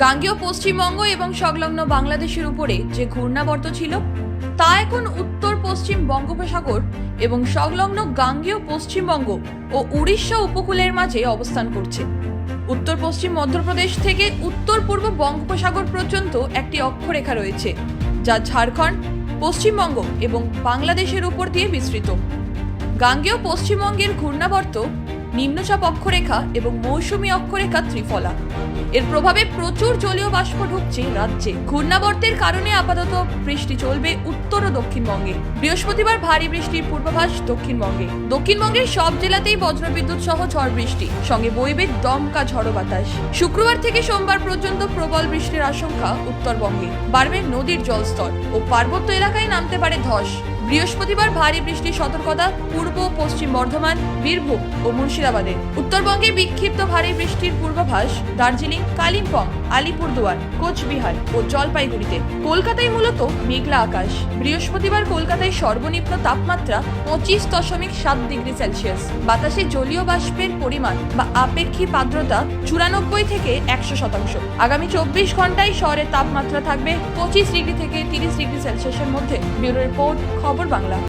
গাঙ্গেয় পশ্চিমবঙ্গ এবং সংলগ্ন বাংলাদেশের উপরে যে ঘূর্ণাবর্ত ছিল, তা এখন উত্তর পশ্চিম বঙ্গোপসাগর এবং সংলগ্ন গাঙ্গেয় পশ্চিমবঙ্গ ও উড়িষ্যা উপকূলের মাঝে অবস্থান করছে। উত্তর পশ্চিম মধ্যপ্রদেশ থেকে উত্তর পূর্ব বঙ্গোপসাগর পর্যন্ত একটি অক্ষরেখা রয়েছে, যা ঝাড়খণ্ড, পশ্চিমবঙ্গ এবং বাংলাদেশের উপর দিয়ে বিস্তৃত। গাঙ্গেয় পশ্চিমবঙ্গের ঘূর্ণাবর্ত নিম্নচাপ অক্ষরেখা এবং মৌসুমী অক্ষরেখা ত্রিফলা। এর প্রভাবে প্রচুর জলীয় বাষ্প ঢুকছে রাজ্যে। ঘূর্ণাবর্তের কারণে আপাতত বৃষ্টি চলবে উত্তর ও দক্ষিণবঙ্গে। বৃহস্পতিবার ভারী বৃষ্টির পূর্বাভাস দক্ষিণবঙ্গে। দক্ষিণবঙ্গের সব জেলাতেই বজ্রবিদ্যুৎ সহ ঝড় বৃষ্টি, সঙ্গে বইবে দমকা ঝড়ো বাতাস। শুক্রবার থেকে সোমবার পর্যন্ত প্রবল বৃষ্টির আশঙ্কা উত্তরবঙ্গে। বাড়বে নদীর জলস্তর ও পার্বত্য এলাকায় নামতে পারে ধস। বৃহস্পতিবার ভারী বৃষ্টির সতর্কতা পূর্ব পশ্চিম বর্ধমান, বীরভূম ও মুর্শিদাবাদে। উত্তরবঙ্গে বিক্ষিপ্ত ভারী বৃষ্টির পূর্বাভাস দার্জিলিং, কালিম্পং, আলিপুরদুয়ার, কোচবিহার ও জলপাইগুড়িতে। কলকাতায় মূলত মেঘলা আকাশ। বৃহস্পতিবার কলকাতায় সর্বনিম্ন তাপমাত্রা পঁচিশ দশমিক সাত ডিগ্রি সেলসিয়াস। বাতাসে জলীয় বাষ্পের পরিমাণ বা আপেক্ষিক আর্দ্রতা চুরানব্বই থেকে একশো শতাংশ। আগামী চব্বিশ ঘন্টায় শহরের তাপমাত্রা থাকবে পঁচিশ ডিগ্রি থেকে তিরিশ ডিগ্রি সেলসিয়াসের মধ্যে। ব্যুরো রিপোর্ট খবর বাংলা